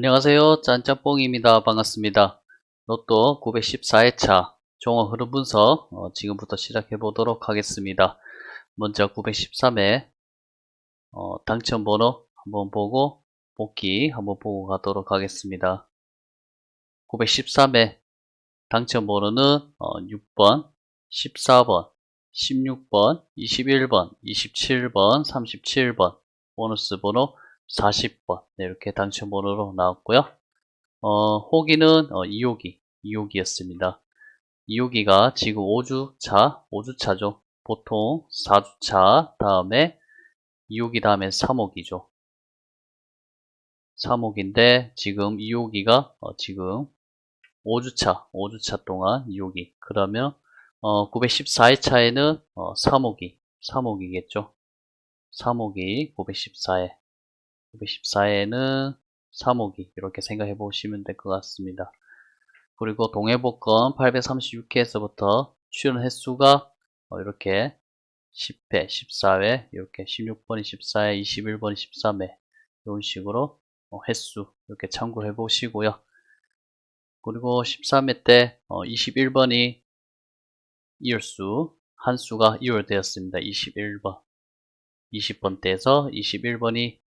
안녕하세요. 짠짬뽕입니다. 반갑습니다. 로또 914회차 종합 흐름 분석 어, 지금부터 시작해 보도록 하겠습니다. 먼저 913회 어, 당첨 번호 한번 보고 복귀 한번 보고 가도록 하겠습니다. 913회 당첨 번호는 어, 6번, 14번, 16번, 21번, 27번, 37번 보너스 번호 40번 네, 이렇게 당첨 번호로 나왔고요. 어, 호기는 어, 2호기, 2호기였습니다. 2호기가 지금 5주차, 5주차죠. 보통 4주차 다음에 2호기 다음에 3호기죠. 3호기인데 지금 2호기가 어, 지금 5주차, 5주차 동안 2호기. 그러면 어, 914회차에는 어, 3호기, 3호기겠죠. 3호기 914회. 914회는 3호기 이렇게 생각해 보시면 될 것 같습니다. 그리고 동해복권 836회에서부터 출연 횟수가 어, 이렇게 10회, 14회, 이렇게 16번이 14회, 21번이 13회 이런 식으로 어, 횟수 이렇게 참고해 보시고요. 그리고 13회 때 21번이 이율수 한 수가 이율되었습니다. 21번 20번 때에서 21번이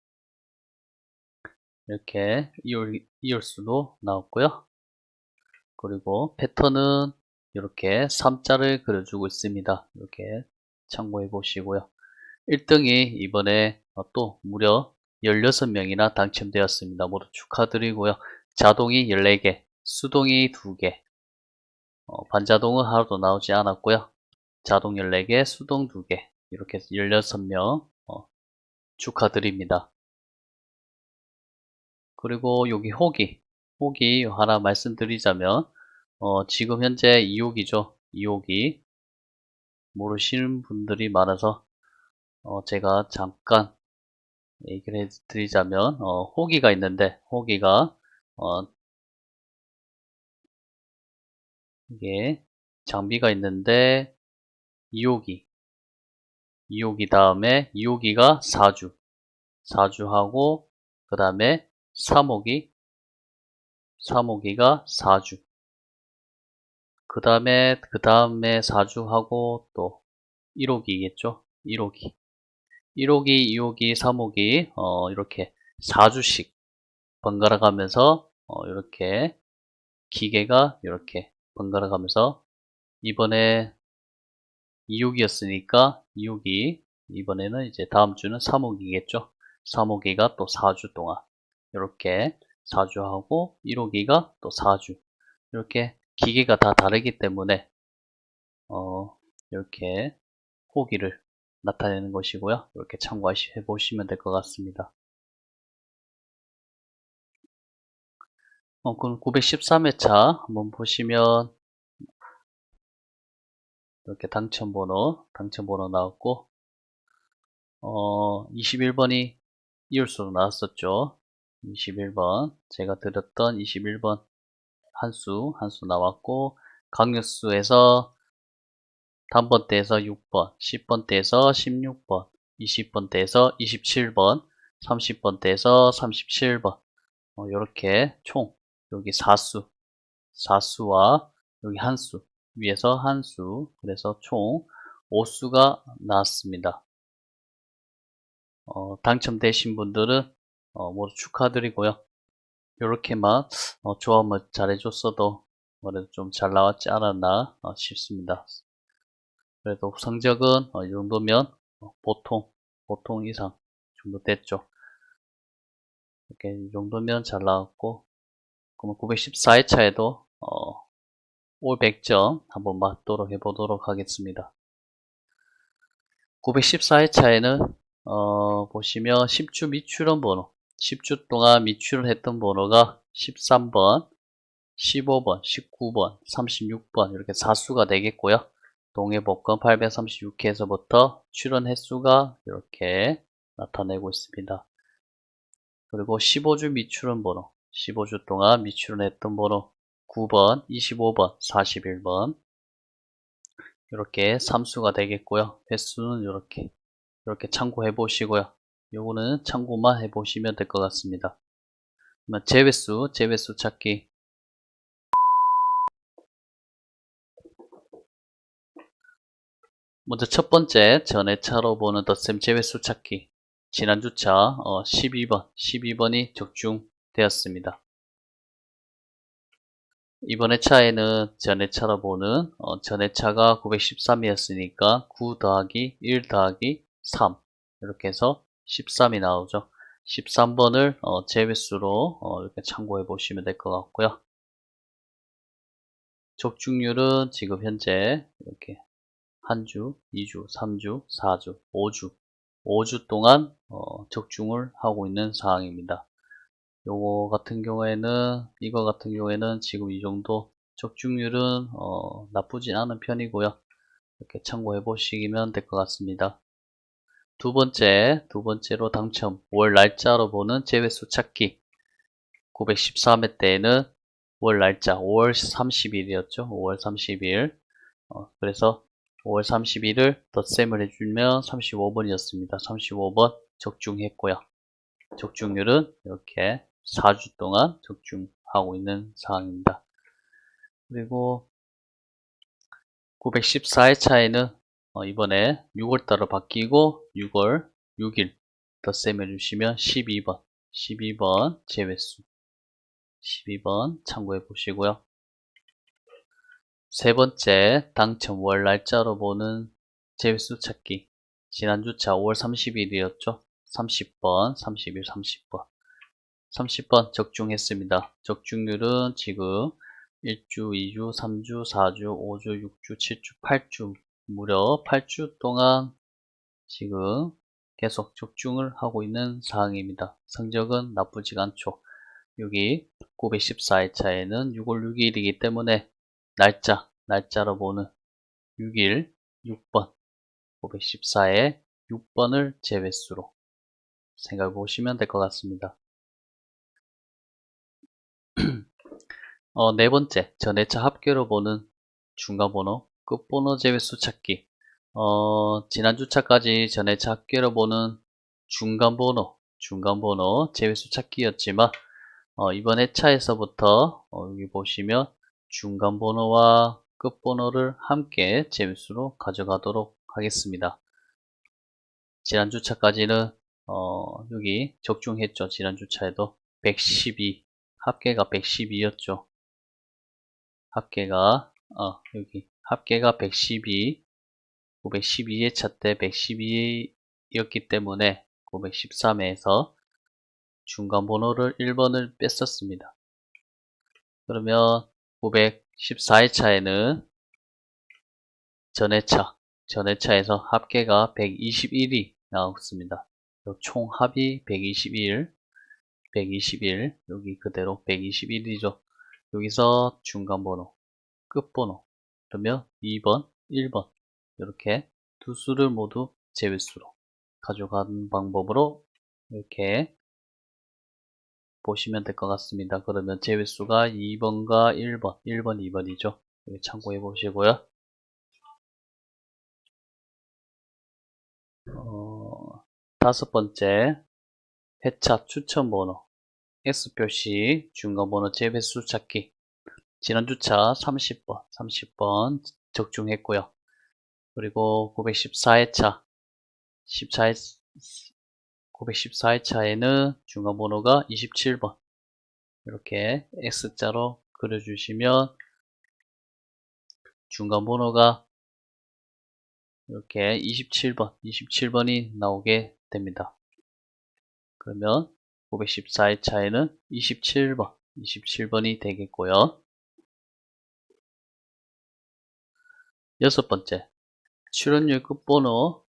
이렇게 이율, 이율수도 나왔고요. 그리고 패턴은 이렇게 3자를 그려주고 있습니다. 이렇게 참고해 보시고요. 1등이 이번에 또 무려 16명이나 당첨되었습니다. 모두 축하드리고요. 자동이 14개, 수동이 2개, 어, 반자동은 하나도 나오지 않았고요. 자동 14개, 수동 2개, 이렇게 해서 16명 어, 축하드립니다. 그리고 여기 호기, 호기 하나 말씀드리자면 어, 지금 현재 2호기죠. 2호기 모르시는 분들이 많아서 어, 제가 잠깐 얘기를 해드리자면 어, 호기가 있는데 호기가 어, 이게 장비가 있는데 2호기 2호기 다음에 2호기가 4주 4주하고 그 다음에 3호기 3호기가 4주. 그 다음에 그 다음에 4주하고 또 1호기겠죠? 1호기. 1호기 2호기 3호기 어, 이렇게 4주씩 번갈아 가면서 어, 이렇게 기계가 이렇게 번갈아 가면서 이번에 2호기였으니까 2호기 이번에는 이제 다음 주는 3호기겠죠? 3호기가 또 4주 동안 이렇게 4주하고 1호기가 또 4주 이렇게 기계가 다 다르기 때문에 어, 이렇게 호기를 나타내는 것이고요. 이렇게 참고해 보시면 될 것 같습니다. 어, 그럼 913회차 한번 보시면 이렇게 당첨번호, 당첨번호 나왔고 어, 21번이 이율수로 나왔었죠. 21번. 제가 드렸던 21번 한수 한수 나왔고 강력수에서 단번대에서 6번 10번대에서 16번 20번대에서 27번 30번대에서 37번. 어, 이렇게 총 여기 4수 4수와 여기 한수 위에서 한수 그래서 총 5수가 나왔습니다. 어, 당첨되신 분들은 어, 모두 축하드리고요. 이렇게만 어, 조합을 잘해줬어도 그래도 좀 잘 나왔지 않았나 어, 싶습니다. 그래도 성적은 어, 이 정도면 어, 보통 보통 이상 정도 됐죠. 이렇게 이 정도면 잘 나왔고 그러면 914회차에도 어, 올 100점 한번 맞도록 해보도록 하겠습니다. 914회차에는 어, 보시면 10주 미출원 번호 10주 동안 미출을 했던 번호가 13번, 15번, 19번, 36번 이렇게 4수가 되겠고요. 동해 복권 836회에서부터 출연 횟수가 이렇게 나타내고 있습니다. 그리고 15주 미출은 번호 15주 동안 미출을 했던 번호 9번, 25번, 41번 이렇게 3수가 되겠고요. 횟수는 이렇게 이렇게 참고해 보시고요. 요거는 참고만 해 보시면 될 것 같습니다. 제외수, 제외수 찾기. 먼저 첫 번째 전회차로 보는 덧셈 제외수 찾기. 지난주차 어, 12번, 12번이 적중되었습니다. 이번 회차에는 전회차로 보는 어, 전회차가 913이었으니까 9 더하기 1 더하기 3 이렇게 해서 13이 나오죠. 13번을 어, 제외수로 어, 이렇게 참고해 보시면 될 것 같고요. 적중률은 지금 현재 이렇게 한 주, 2주, 3주, 4주, 5주, 5주 동안 어, 적중을 하고 있는 상황입니다. 요거 같은 경우에는 이거 같은 경우에는 지금 이 정도 적중률은 어, 나쁘진 않은 편이고요. 이렇게 참고해 보시면 될 것 같습니다. 두 번째, 두 번째로 당첨 월 날짜로 보는 제외수 찾기 913회 때에는 월 날짜 5월 30일이었죠. 5월 30일 어, 그래서 5월 30일을 덧셈을 해주면 35번이었습니다. 35번 적중했고요. 적중률은 이렇게 4주 동안 적중하고 있는 상황입니다. 그리고 914회 차에는 어, 이번에 6월달로 바뀌고 6월 6일 덧셈 해주시면 12번 12번 제외수 12번 참고해 보시고요. 세 번째 당첨 월 날짜로 보는 제외수 찾기. 지난주차 5월 30일이었죠? 30번 31 30번. 30번 적중했습니다. 적중률은 지금 1주 2주 3주 4주 5주 6주 7주 8주 무려 8주 동안 지금 계속 적중을 하고 있는 상황입니다 성적은 나쁘지 않죠 여기 914회차에는 6월 6일이기 때문에 날짜, 날짜로 보는 6일 6번 514에 6번을 제외수로 생각해 보시면 될 것 같습니다. 어, 네 번째, 전회차 합계로 보는 중간번호, 끝번호 제외수 찾기. 어, 지난주차까지 전회차 합계로 보는 중간번호, 중간번호 제외수 찾기였지만 어, 이번 회차에서부터 어, 여기 보시면 중간 번호와 끝 번호를 함께 제수로 가져가도록 하겠습니다. 지난주차까지는 어, 여기 적중했죠. 지난주차에도 112 합계가 112였죠. 합계가 어, 여기 합계가 112 912회차 때 112였기 때문에 913회에서 중간 번호를 1번을 뺐었습니다. 그러면 914회차에는 전회차, 전회차에서 합계가 121이 나왔습니다. 총 합이 121, 121, 여기 그대로 121이죠. 여기서 중간 번호, 끝 번호, 그러면 2번, 1번 이렇게 두 수를 모두 제외수로 가져가는 방법으로 이렇게 보시면 될 것 같습니다. 그러면 제외수가 2번과 1번, 1번, 2번이죠. 참고해 보시고요. 어, 다섯 번째, 회차 추천 번호, X표시 중간 번호 제외수 찾기. 지난주차 30번, 30번 적중했고요. 그리고 914회차, 14회, 914회차에는 중간 번호가 27번 이렇게 X자로 그려주시면 중간 번호가 이렇게 27번, 27번이 나오게 됩니다. 그러면 914회차에는 27번, 27번이 되겠고요. 여섯 번째, 출연료 끝번호.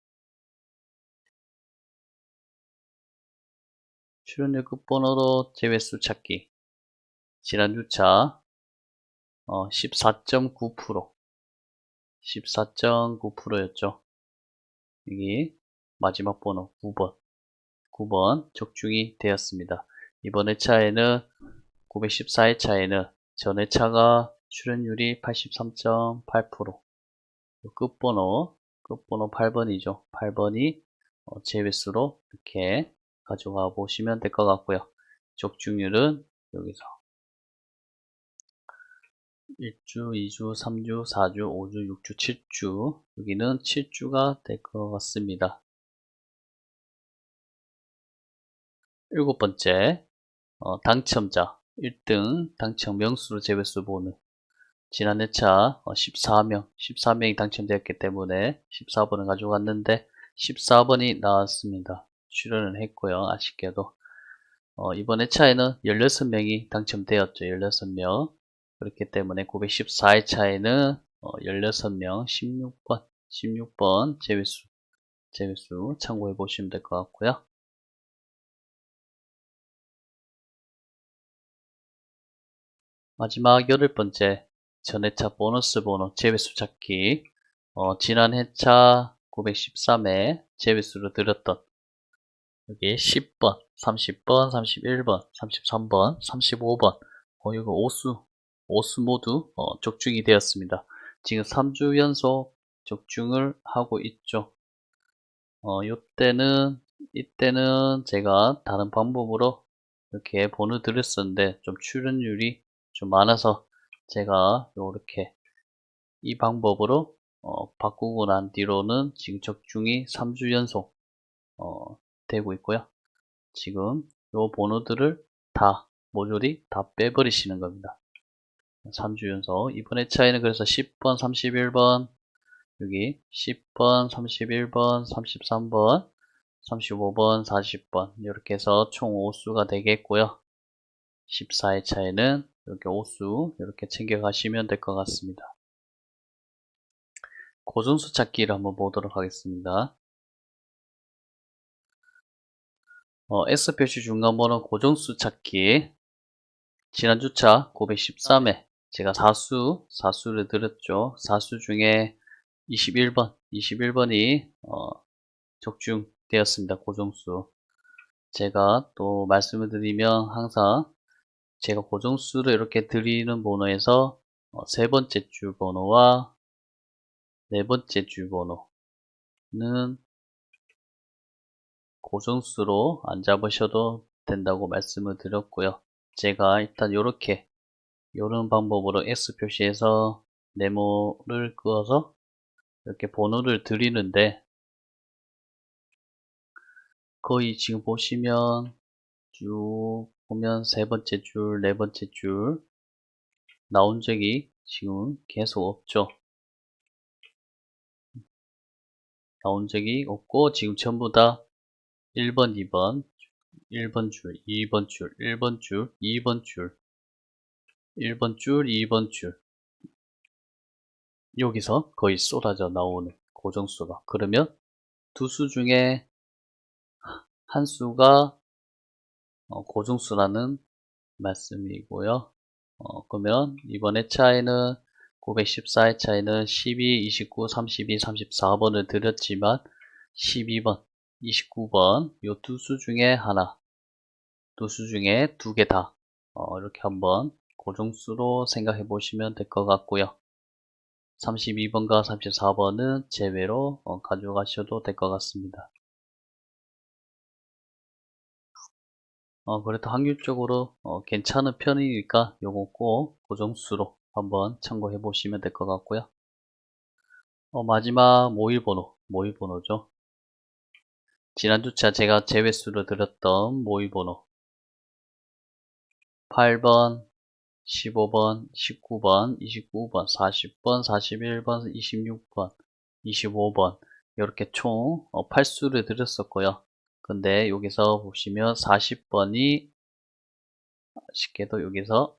출연료 끝번호로 제외수 찾기. 지난주차 어, 14.9% 14.9%였죠. 여기 마지막 번호 9번. 9번 적중이 되었습니다. 이번 회차에는 914회차에는 전 회차가 출연율이 83.8% 끝번호 끝번호 8번이죠. 8번이 어, 제외수로 이렇게 가져가 보시면 될 것 같고요. 적중률은 여기서. 1주, 2주, 3주, 4주, 5주, 6주, 7주. 여기는 7주가 될 것 같습니다. 일곱 번째 어, 당첨자. 1등 당첨 명수로 제외수 보는 지난 회차 14명 14명이 당첨되었기 때문에 14번을 가져갔는데 14번이 나왔습니다. 출연을 했고요. 아쉽게도 어, 이번 회차에는 16명이 당첨되었죠. 16명 그렇기 때문에 914회차에는 어, 16명 16번 16번 제외수 제외수 참고해 보시면 될 것 같고요. 마지막 여덟 번째 전회차 보너스 번호 제외수 찾기 어, 지난 회차 913회 제외수로 드렸던 여기 10번, 30번, 31번, 33번, 35번 어, 이거 오수 오수 모두 어, 적중이 되었습니다. 지금 3주 연속 적중을 하고 있죠. 어, 이때는 이때는 제가 다른 방법으로 이렇게 번호 드렸었는데 좀 출연율이 좀 많아서 제가 이렇게 이 방법으로 어, 바꾸고 난 뒤로는 지금 적중이 3주 연속 어, 되고 있고요. 지금 이 번호들을 다 모조리 다 빼버리시는 겁니다. 3주 연속 이번 회차에는 그래서 10번, 31번 여기 10번, 31번, 33번, 35번, 40번 이렇게 해서 총 5수가 되겠고요. 14회차에는 이렇게 5수 이렇게 챙겨 가시면 될 것 같습니다. 고정수 찾기를 한번 보도록 하겠습니다. 어, S표시 중간번호 고정수 찾기 지난주차 913회 제가 4수 4수를 드렸죠. 4수 중에 21번 21번이 어, 적중되었습니다. 고정수 제가 또 말씀을 드리면 항상 제가 고정수를 이렇게 드리는 번호에서 어, 세 번째 줄 번호와 네 번째 줄 번호는 고정수로 안 잡으셔도 된다고 말씀을 드렸고요. 제가 일단 이렇게 이런 방법으로 X 표시해서 네모를 그어서 이렇게 번호를 드리는데 거의 지금 보시면 쭉 보면 세 번째 줄, 네 번째 줄 나온 적이 지금 계속 없죠. 나온 적이 없고 지금 전부 다 1번, 2번, 1번 줄, 2번 줄, 1번 줄, 2번 줄, 1번 줄, 2번 줄 여기서 거의 쏟아져 나오는 고정수가 그러면 두 수 중에 한 수가 어, 고정수라는 말씀이고요. 어, 그러면 이번 회차에는 914회차에는 12, 29, 32, 34번을 드렸지만 12번, 29번 이두수 중에 하나 두 수 중에 두 개 다 어, 이렇게 한번 고정수로 생각해 보시면 될 것 같고요. 32번과 34번은 제외로 어, 가져가셔도 될 것 같습니다. 어, 그래도 확률적으로 어, 괜찮은 편이니까 요거 꼭 고정수로 한번 참고해 보시면 될 것 같고요. 어, 마지막 모의 번호, 모의 번호죠. 지난주차 제가 제외수로 드렸던 모의 번호 8번, 15번, 19번, 29번, 40번, 41번, 26번, 25번 이렇게 총 8수를 어, 드렸었고요. 근데 여기서 보시면 40번이 쉽게도 여기서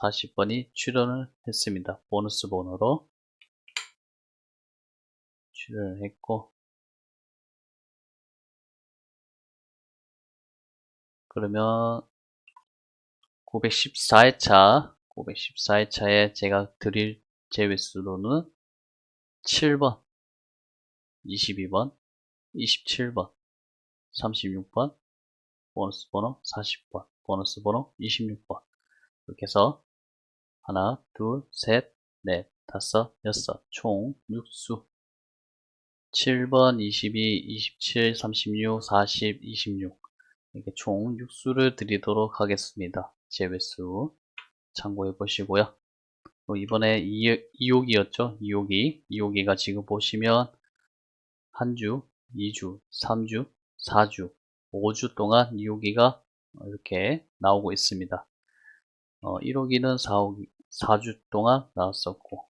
40번이 출연을 했습니다. 보너스 번호로 출연을 했고 그러면 914회차 914회차에 제가 드릴 제외수로는 7번 22번 27번 36번 보너스 번호 40번 보너스 번호 26번 이렇게 해서 하나 둘 셋 넷 다섯 여섯 총 6수 7번 22 27 36 40 26 이렇게 총 6수를 드리도록 하겠습니다. 제외수 참고해 보시고요. 또 이번에 2호기였죠. 2호기. 2호기가 지금 보시면 한 주, 2주, 3주, 4주, 5주 동안 2호기가 이렇게 나오고 있습니다. 어, 1호기는 4호기, 4주 동안 나왔었고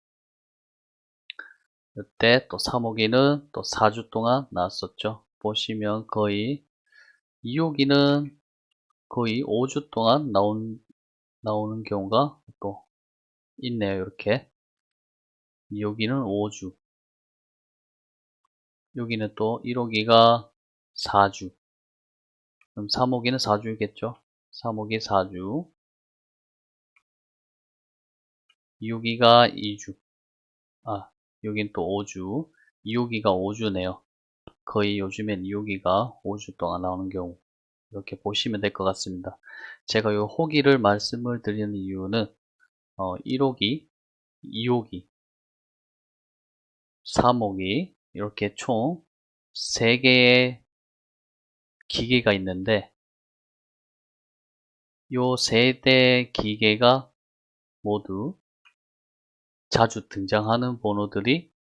이때 또 3호기는 또 4주 동안 나왔었죠. 보시면 거의 2호기는 거의 5주 동안 나온, 나오는 경우가 또 있네요. 이렇게 2호기는 5주 여기는 또 1호기가 4주 그럼 3호기는 4주겠죠. 3호기 4주 2호기가 2주 아 여긴 또 5주 2호기가 5주네요. 거의 요즘엔 2호기가 5주 동안 나오는 경우 이렇게 보시면 될 것 같습니다. 제가 이 호기를 말씀을 드리는 이유는 어, 1호기, 2호기, 3호기 이렇게 총 3개의 기계가 있는데 요 세 대 기계가 모두 자주 등장하는 번호들이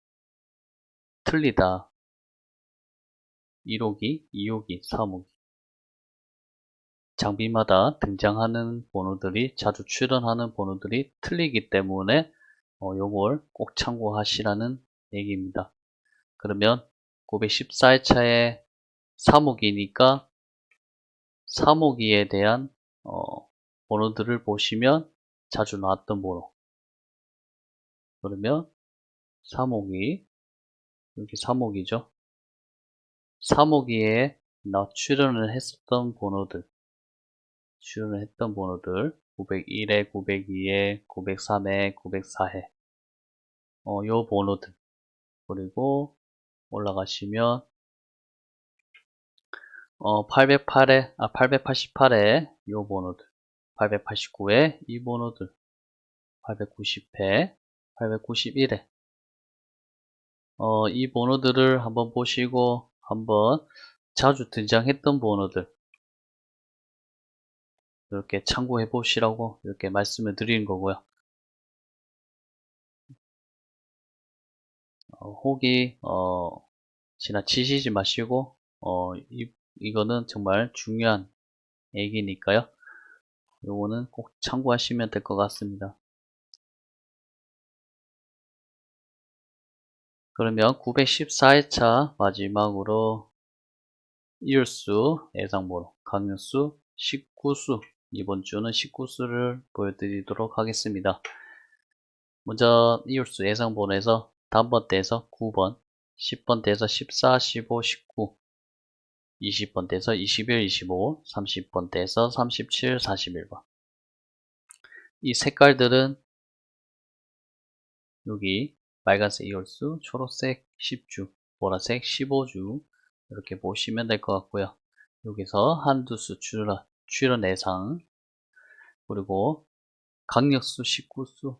틀리다. 1호기, 2호기, 3호기. 장비마다 등장하는 번호들이 자주 출연하는 번호들이 틀리기 때문에 어, 요걸 꼭 참고하시라는 얘기입니다. 그러면 914회차에 3호기니까 3호기에 대한 어, 번호들을 보시면 자주 나왔던 번호. 그러면 3호기 여기 3호기죠. 3호기에 나 출연을 했었던 번호들 출연을 했던 번호들 901회, 902회, 903회, 904회 어, 요 번호들. 그리고 올라가시면 어, 808회, 아, 888회 요 번호들 889회 이 번호들 890회 891회 어, 이 번호들을 한번 보시고 한번 자주 등장했던 번호들 이렇게 참고해 보시라고 이렇게 말씀을 드리는 거고요. 어, 혹이 어, 지나치시지 마시고 어, 이, 이거는 정말 중요한 얘기니까요. 요거는 꼭 참고하시면 될 것 같습니다. 그러면 914회차 마지막으로 이율수 예상번호 강연수 19수 이번 주는 19수를 보여드리도록 하겠습니다. 먼저 이율수 예상번호에서 단번대에서 9번 10번대에서 14, 15, 19 20번대에서 21, 25 30번대에서 37, 41번. 이 색깔들은 여기 빨간색 이올수, 초록색 10주, 보라색 15주 이렇게 보시면 될 것 같고요. 여기서 한두 수 출연, 출연 예상. 그리고 강력수 19수.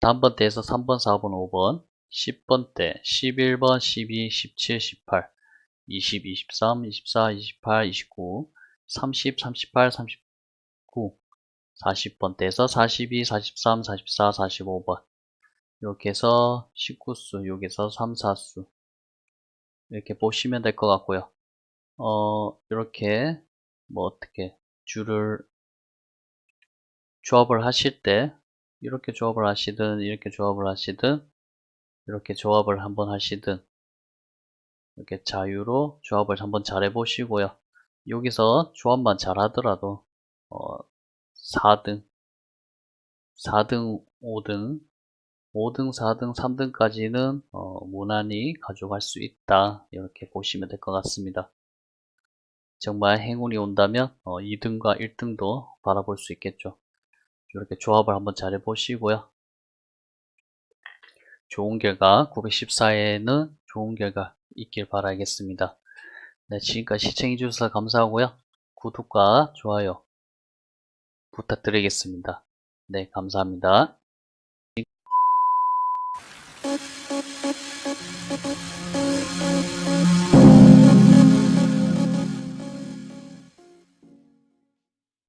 단번대에서 3번, 4번, 5번 10번대 11번, 12, 17, 18 20, 23, 24, 28, 29 30, 38, 39 40번대에서 42, 43, 44, 45번 이렇게 해서 19수, 여기서 3, 4수 이렇게 보시면 될 것 같고요. 어, 이렇게 뭐 어떻게 줄을 조합을 하실 때 이렇게 조합을 하시든 이렇게 조합을 하시든 이렇게 조합을 한번 하시든 이렇게 자유로 조합을 한번 잘 해보시고요. 여기서 조합만 잘 하더라도 어, 4등, 4등, 5등 5등, 4등, 3등까지는 어, 무난히 가져갈 수 있다. 이렇게 보시면 될 것 같습니다. 정말 행운이 온다면 어, 2등과 1등도 바라볼 수 있겠죠. 이렇게 조합을 한번 잘 해보시고요. 좋은 결과 914에는 좋은 결과 있길 바라겠습니다. 네, 지금까지 시청해주셔서 감사하고요. 구독과 좋아요 부탁드리겠습니다. 네, 감사합니다.